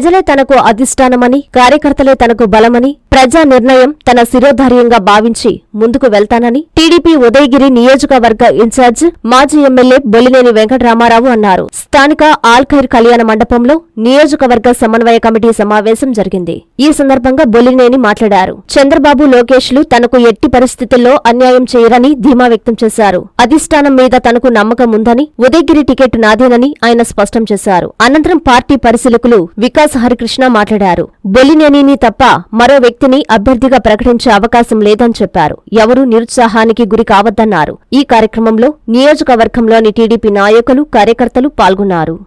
ప్రజలే తనకు అధిష్టానమని కార్యకర్తలే తనకు బలమని ప్రజా నిర్ణయం తన శిరోధార్యంగా భావించి ముందుకు వెళ్తానని టీడీపీ ఉదయగిరి నియోజకవర్గ ఇన్ఛార్జ్ మాజీ ఎమ్మెల్యే బొలినేని వెంకటరామారావు అన్నారు. స్థానిక ఆల్ఖైర్ కళ్యాణ మండపంలో నియోజకవర్గ సమన్వయ కమిటీ సమావేశం జరిగింది. ఈ సందర్భంగా బొలినేని మాట్లాడారు. చంద్రబాబు లోకేష్లు తనకు ఎట్టి పరిస్థితుల్లో అన్యాయం చేయరని ధీమా వ్యక్తం చేశారు. అధిష్టానం మీద తనకు నమ్మకం ఉందని ఉదయగిరి టికెట్ నాదేనని ఆయన స్పష్టం చేశారు. అనంతరం పార్టీ పరిశీలకులు వికాస్ హరికృష్ణ మాట్లాడారు. బొలినేనిని తప్ప మరో వ్యక్తిని అభ్యర్థిగా ప్రకటించే అవకాశం లేదని చెప్పారు. ఎవరూ నిరుత్సాహానికి గురి కావద్దన్నారు. ఈ కార్యక్రమంలో నియోజకవర్గంలోని టీడీపీ నాయకులు కార్యకర్తలు పాల్గొన్నారు.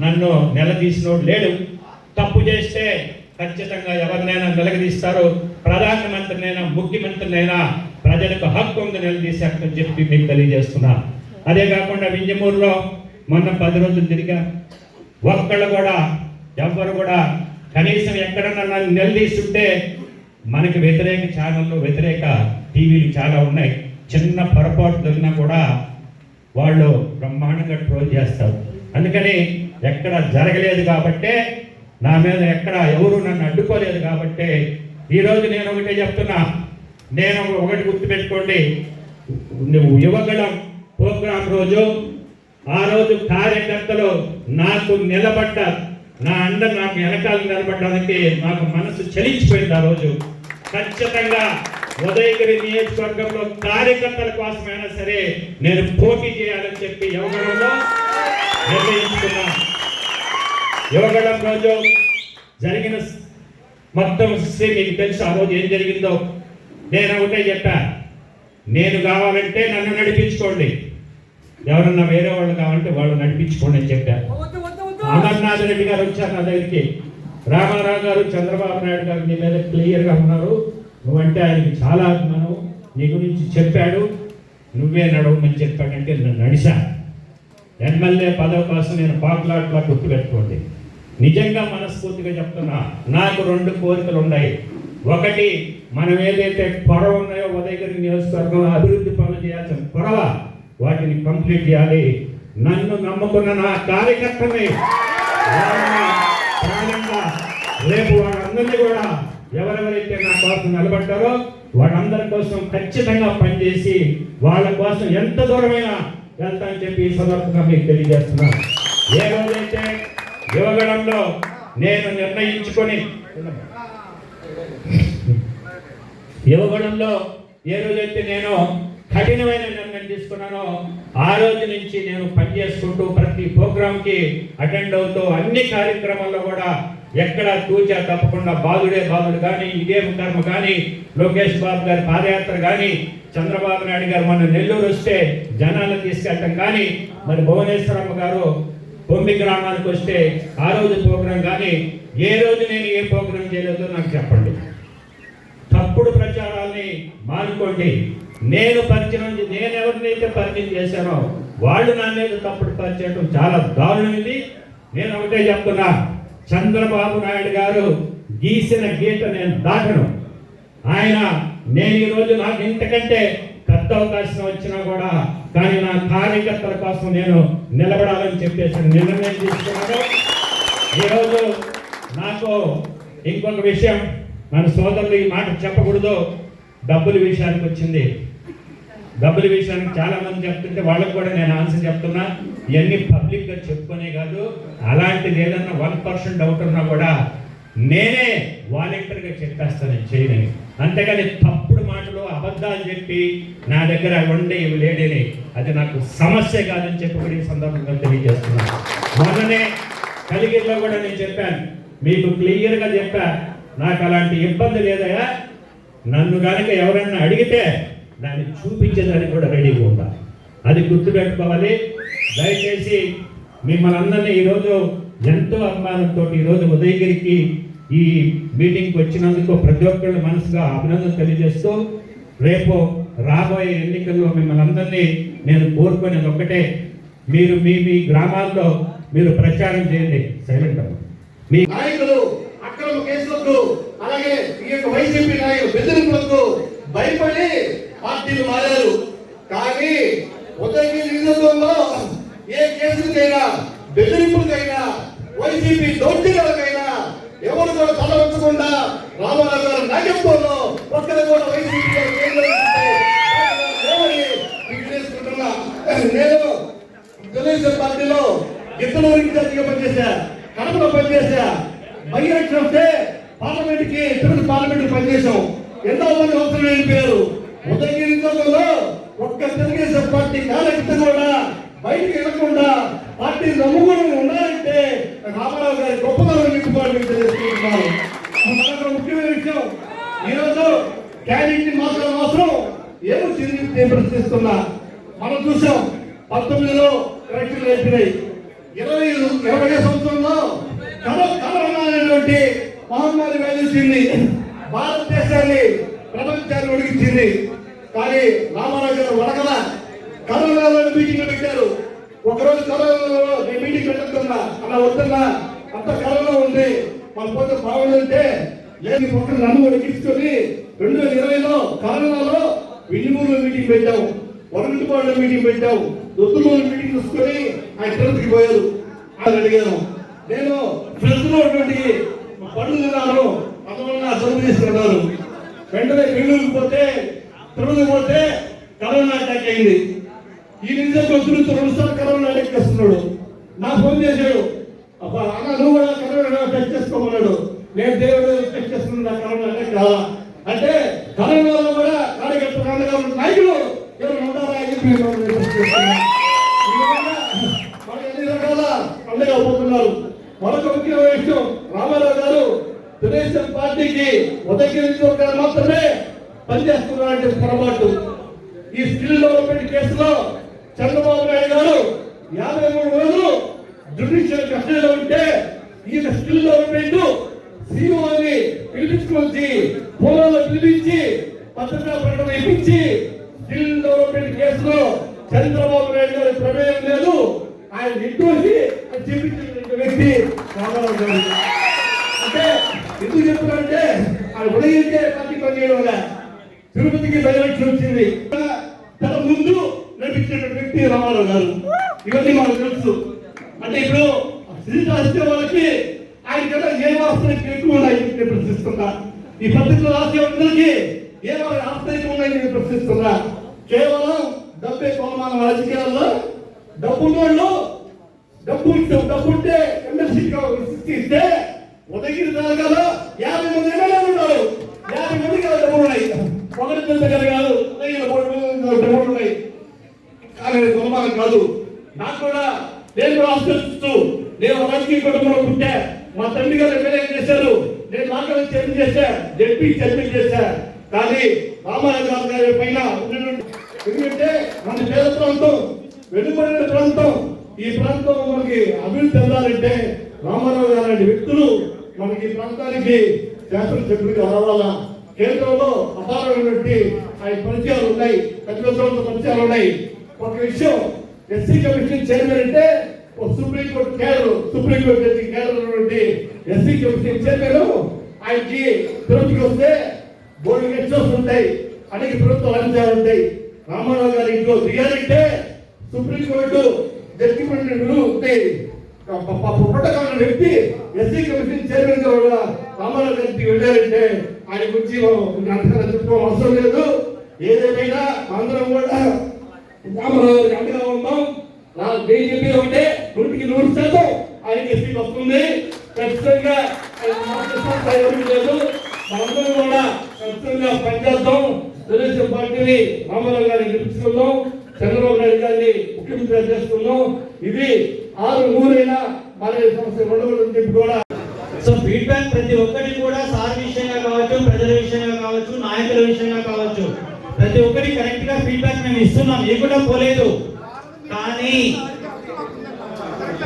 నన్ను లేడు. తప్పు చేస్తే ఖచ్చితంగా ఎవరినైనా నిలదీస్తారు ప్రధానమంత్రినైనా ముఖ్యమంత్రినైనా ప్రజలకు హక్కు ఉంది నిలదీశారని చెప్పి మీకు తెలియజేస్తున్నారు అదే కాకుండా వింజమూరులో మొన్న పది రోజులు తిరిగా ఒక్కళ్ళు కూడా ఎవ్వరు కూడా కనీసం ఎక్కడన్నా నన్ను నిలదీస్తుంటే మనకి వ్యతిరేక ఛానళ్ళు వ్యతిరేక టీవీలు చాలా ఉన్నాయి. చిన్న పొరపాటు జరిగినా కూడా వాళ్ళు బ్రహ్మాండంగా ట్రోల్ చేస్తారు. అందుకని ఎక్కడ జరగలేదు కాబట్టే నా మీద ఎక్కడ ఎవరు నన్ను అడ్డుకోలేదు కాబట్టే ఈరోజు నేను ఒకటే చెప్తున్నా. నేను ఒకటి గుర్తుపెట్టుకోండి. నువ్వు యువగళం ప్రోగ్రాం రోజు ఆ రోజు కార్యకర్తలు నాకు నిలబడ్డ నా అండ నాకు వెనకాల నిలబడ్డానికి నాకు మనసు చలించిపోయింది ఆ రోజు. ఖచ్చితంగా ఉదయగిరి నియోజకవర్గంలో కార్యకర్తల కోసమైనా సరే నేను పోటీ చేయాలని చెప్పి యువగడంలో నిర్ణయించుకున్నా యువగడం రోజు జరిగిన మొత్తం మీకు తెలుసు ఆ రోజు ఏం జరిగిందో. నేను ఒకటే చెప్పా నేను కావాలంటే నన్ను నడిపించుకోండి. ఎవరన్నా వేరే వాళ్ళు కావాలంటే వాళ్ళు నడిపించుకోండి అని చెప్పా. అమర్నాథ్ రెడ్డి గారు వచ్చారు నా దగ్గరికి. రామారావు గారు చంద్రబాబు నాయుడు గారు నీ మీద క్లియర్గా ఉన్నారు. నువ్వంటే ఆయనకి చాలా అభిమానం. నీ గురించి చెప్పాడు. నువ్వే నడవమని చెప్పాడంటే నేను నడిచా ఎమ్మెల్యే పదవి కోసం నేను పాకులాట్లా గుర్తుపెట్టుకోండి. నిజంగా మనస్ఫూర్తిగా చెప్తున్నా నాకు రెండు కోరికలు ఉన్నాయి. ఒకటి మనం ఏదైతే పొడవ ఉన్నాయో ఉదయగిరి నియోజకవర్గంలో అభివృద్ధి పనులు చేయాల్సిన పొడవ వాటిని కంప్లీట్ చేయాలి. నన్ను నమ్ముకున్న నా కార్యకర్తని వాళ్ళని రేపు వాళ్ళందరినీ కూడా ఎవరెవరైతే నా కోసం నిలబడ్డారో వాళ్ళందరి కోసం ఖచ్చితంగా పనిచేసి వాళ్ళ కోసం ఎంత దూరమైనా వెళ్తానని చెప్పి ఈ సందర్భంగా మీకు తెలియజేస్తున్నాను ఏ రోజైతే యువగణంలో నేను నిర్ణయించుకొని యువగణంలో ఏ రోజైతే నేను కఠినమైన నిర్ణయం తీసుకున్నానో ఆ రోజు నుంచి నేను పనిచేసుకుంటూ ప్రతి ప్రోగ్రాంకి అటెండ్ అవుతూ అన్ని కార్యక్రమాల్లో కూడా ఎక్కడ తూచా తప్పకుండా బాధుడే బాధుడు కానీ ఇదే కర్మ కానీ లోకేష్ బాబు గారి పాదయాత్ర కానీ చంద్రబాబు నాయుడు గారు మన నెల్లూరు వస్తే జనాలను తీసుకెళ్ళటం కానీ మరి భువనేశ్వరమ్మ గారు బొమ్మి గ్రామానికి వస్తే ఆ రోజు ప్రోగ్రాం కానీ ఏ రోజు నేను ఏ ప్రోగ్రాం చేయలేదో నాకు చెప్పండి. తప్పుడు ప్రచారాల్ని మానుకోండి. నేను పరిచయం నేను ఎవరినైతే పరిచయం చేశానో వాళ్ళు నా మీద తప్పుడు పరిచయం చాలా దారుణమైంది. ఇది నేను ఒకటే చెప్తున్నా చంద్రబాబు నాయుడు గారు గీసిన గీత నేను దాటను. ఆయన నేను ఈరోజు నాకు ఇంతకంటే పెద్ద అవకాశం వచ్చినా కూడా కానీ నా కార్యకర్తల కోసం నేను నిలబడాలని చెప్పేసి నిర్ణయం తీసుకున్నాను. ఈరోజు నాకు ఇంకొక విషయం మన సోదరులు ఈ మాట చెప్పకూడదు. డబ్బుల విషయానికి వచ్చింది. డబ్బుల విషయానికి చాలా మంది చెప్తుంటే వాళ్ళకి కూడా నేను ఆన్సర్ చెప్తున్నా. ఇవన్నీ పబ్లిక్గా చెప్పుకునే కాదు. అలాంటిది ఏదన్నా వన్ పర్సెంట్ డౌట్ ఉన్నా కూడా నేనే వాలంటీర్గా చెప్పేస్తాను చేయని అంతేగాని తప్పుడు మాటలు అబద్ధాలు చెప్పి నా దగ్గర అవి ఉండే ఇవి లేడని అది నాకు సమస్య కాదని చెప్పి కూడా ఈ సందర్భంగా తెలియజేస్తున్నాను. మొన్ననే కలిగిరిలో కూడా నేను చెప్పాను. మీకు క్లియర్గా చెప్పా. నాకు అలాంటి ఇబ్బంది లేదయా నన్ను కనుక ఎవరన్నా అడిగితే దాన్ని చూపించేదానికి కూడా రెడీగా ఉండాలి. అది గుర్తుపెట్టుకోవాలి. దయచేసి మిమ్మల్ని అందరినీ ఈరోజు ఎంతో అభిమానంతో ఈరోజు ఉదయగిరికి ఈ మీటింగ్కి వచ్చినందుకు ప్రతి ఒక్కళ్ళు మనసుగా అభినందన తెలియజేస్తూ రేపు రాబోయే ఎన్నికల్లో మిమ్మల్ని అందరినీ నేను కోరుకునేది ఒక్కటే. మీరు మీ మీ గ్రామాల్లో మీరు ప్రచారం చేయండి. సైలెంట్ మీ నాయకులు అక్రమ కేసులకు అలాగే ఈ యొక్క వైసీపీ నాయకులు బెదిరింపులకు భయపడి పార్టీలు మారారు. కానీ ఉదయం నియోజకంలో ఏ కేసులకైనా బెదిరింపులకైనా వైసీపీ దౌర్జన్యాలకైనా ఎవరు కూడా తలవంచకుండా రామారావు గారి నాయకత్వంలో ఒక్కరు కూడా వైసీపీ నేను తెలుగుదేశం పార్టీలో ఇద్దరు ఇన్ఛార్జిగా పనిచేశా కడపలో పనిచేశా. బై ఎలక్షన్ వస్తే పార్లమెంట్కి తిరుపతి పార్లమెంట్ పనిచేశాం. ఎంతో మంది అవసరం వెళ్ళిపోయారు ఉదయగిరి నియోజకవర్గంలో ఒక్క తెలుగుదేశం పార్టీ కార్యకర్త కూడా బయటకు వెళ్ళకుండా పార్టీ నమ్ముకుని ఉండాలంటే రామారావు గారి గొప్పతనం నింపుకోవాలని మీకు తెలియజేసుకుంటున్నాను. మరొక ముఖ్యమైన విషయం ఈరోజు క్యాండిడేట్ మాత్రం అవసరం ఏమో చిరుగు నేను ప్రశ్నిస్తున్నా మనం చూసాం పంతొమ్మిదిలో ఎలక్షన్లు అయిపోయినాయి. ఇరవై ఇరవై సంవత్సరంలో కరో కరోనా అనేటువంటి మహమ్మారి వేధించింది భారతదేశాన్ని ప్రపంచాన్ని ఉడిగించింది కానీ రామారావు గారు వడకల మీటింగ్ పెట్టారు. ఒకరోజు కరోనాలో నేను మీటింగ్ పెట్టుకున్నా అలా వద్దన్నా అంత కరోనా ఉంది మన పోతే బాగుందంటే లేదు పక్కన నన్ను కూడా తీసుకొని రెండు వేల ఇరవైలో కరోనాలో విజయమూరులో మీటింగ్ పెట్టాము వరంగల్ మీటింగ్ పెట్టాము దొత్తులూరు మీటింగ్ తీసుకొని ఆయన తిరుపతికి పోయారు. అని అడిగాను నేను ఫ్రెండ్స్లో ఉన్నటువంటి పనులు తిన్నాను అందువల్ల నా చదువు వెంటనే బెంగళూరుకి పోతే తిరుపతికి పోతే కరోనా అటాక్ అయింది. ఈ నిజంగా వచ్చిన రెండు కరోనా అటాక్ చేస్తున్నాడు. నా ఫోన్ చేశాడు. అబ్బా అన్న నువ్వు కూడా కరోనా అటాక్ చేసుకోమన్నాడు. నేను దేవుడు అటాక్ చేస్తున్నాను నా కరోనా అటాక్ కాదా అంటే కరోనాలో కూడా కార్యకర్తలు నాయకులు ఎవరు ఉంటారా అని చెప్పి వాళ్ళు ఎన్ని రకాల అండగా పోతున్నారు మరొక ముఖ్యమైన విషయం రామారావు గారు తెలుగుదేశం పార్టీకి ఉదయగిరి మాత్రమే పనిచేస్తున్నారంటే పొరపాటు. ఈ స్కిల్ డెవలప్మెంట్ కేసులో చంద్రబాబు నాయుడు గారు యాభై మూడు రోజులు జ్యుడిషియల్ కస్టడీలో ఉంటే ఈయన స్కిల్ డెవలప్మెంట్ సీఓని పిలిపించుకొచ్చి పొలంలో పిలిపించి పత్రికా ప్రకటన ఇప్పించి స్కిల్ డెవలప్మెంట్ కేసులో చంద్రబాబు నాయుడు గారి ప్రమేయం లేదు. ఆయన నిర్దోషి అని చెప్పించిన వ్యక్తి రామారావు గారు. అంటే ఎందుకు చెప్తున్నారంటే ఆయన ఉదయించే పత్రిక చేయడం వల్ల తిరుపతికి డైరెక్షన్ వచ్చింది. తన ముందు నడిపించిన వ్యక్తి రామారావు గారు. ఇవన్నీ మనకు తెలుసు. అంటే ఇప్పుడు శ్రీత రాసే వాళ్ళకి ఆయన కదా ఏ వాస్తవిక ఎక్కువ ఉన్నాయి నేను ప్రశ్నిస్తున్నా. ఈ పత్రికలు రాసే వాళ్ళకి ఏ వాళ్ళ ఆస్తరికం ఉన్నాయి నేను ప్రశ్నిస్తున్నా. కేవలం డబ్బే కోమాన రాజకీయాల్లో డబ్బు వాళ్ళు డబ్బు ఇస్తే డబ్బు ఉంటే ఎమ్మెల్సీ ఇస్తే ఉదగిరి తాలూకాలో యాభై మంది ఎమ్మెల్యేలు పెద్ద కాదు డబ్బులు ఉన్నాయి. కానీ అది కాదు. నాకు కూడా నేను కూడా నేను రాజకీయ కుటుంబంలో పుట్టా మా తండ్రి గారు ఎమ్మెల్యే చేశారు? నేను నాకనే చర్చ చేశా చెప్పి చర్చ చేశా. కానీ రామారాజు గారి పైన ఎందుకంటే మన పేద ప్రాంతం వెనుకబడిన ప్రాంతం ఈ ప్రాంతం మనకి అభివృద్ధి చెందాలంటే రామారావు గారి వ్యక్తులు మనకి ఈ ప్రాంతానికి శాసనసభ్యుడిగా రావాలా? కేంద్రంలో అపారమైనటువంటి ఆయన పరిచయాలు ఉన్నాయి. పెద్ద పెద్ద పరిచయాలు ఉన్నాయి. ఒక విషయం ఎస్సీ కమిషన్ చైర్మన్ అంటే ఒక supreme court Kerala supreme court supreme judge cadre SC commission chairman ఆయనకి తిరుపతికి వస్తే బోర్డు గెస్ట్స్ ఉంటాయి. అనేక ప్రభుత్వ అంశాలు ఉంటాయి. రామారావు గారి ఇంట్లో దిగాలంటే సుప్రీంకోర్టు జడ్జిమెంట్ ఉంటాయి. పుట్టకాల వ్యక్తి ఎస్సీ కమిషన్ చైర్మన్గా రామారావు గారికి వెళ్ళారంటే ఆయన గురించి మనం అంతగా చెప్పుకోవడం అవసరం లేదు. ఏదేమైనా అందరం కూడా రామారావు గారికి అండగా ఉన్నాం నా బీజేపీ ఉంటే నూటికి నూరు శాతం ఆయనకి సీట్ వస్తుంది. ఖచ్చితంగా లేదు. మనందరం కూడా ఖచ్చితంగా పనిచేద్దాం. తెలుగుదేశం పార్టీని రామారావు గారిని గెలుచుకుందాం చంద్రబాబు నాయుడు గారిని ముఖ్యమంత్రి చేసుకుందాం. ఇది ఆరు ఊరైనా మరి సంస్థ ఉండకూడదని చెప్పి కూడా. సో ఫీడ్బ్యాక్ ప్రతి ఒక్కటి కూడా సార్ ప్రజల విషయంగా కావచ్చు నాయకుల విషయంగా కావచ్చు ప్రతి ఒక్కరి కరెక్ట్గా ఫీడ్బ్యాక్ మేము ఇస్తున్నాం. ఏ కూడా పోలేదు. కానీ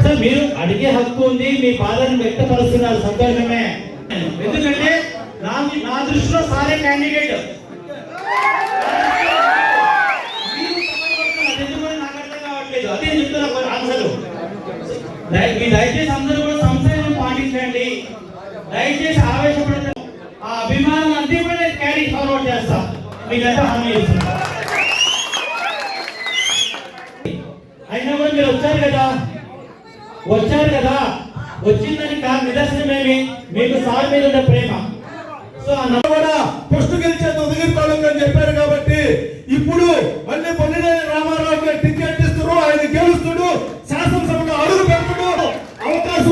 సార్ మీరు అడిగే హక్కు ఉంది మీ బాధను వ్యక్తపరుస్తున్నారు సంతోషమే ఎందుకంటే నా నా దృష్టిలో సారే క్యాండిడేట్ అదే చెప్తున్నా ఆన్సర్. మీ దయచేసి అందరూ కూడా సంశయం పాటించండి. దయచేసి ఆవేశపడతారు ఆ అభిమానం అంతా కూడా నేను క్యారీ ఫార్వర్డ్ చేస్తా మీకంతా హామీ ఇస్తున్నా అయినా కూడా మీరు వచ్చారు కదా? వచ్చారు కదా? వచ్చిందని కా- నిదర్శనమేమి మీకు సార్ మీద ఉన్న ప్రేమ. సో ఆ కూడా పుష్టి గెలిచేది ఉదగిరిపాలెం అని చెప్పారు కాబట్టి ఇప్పుడు మళ్ళీ పొన్నినేని రామారావు టికెట్ ఇస్తున్నారు ఆయన గెలుస్తుడు శాసనసభలో అడుగు పెడుతుడు అవకాశం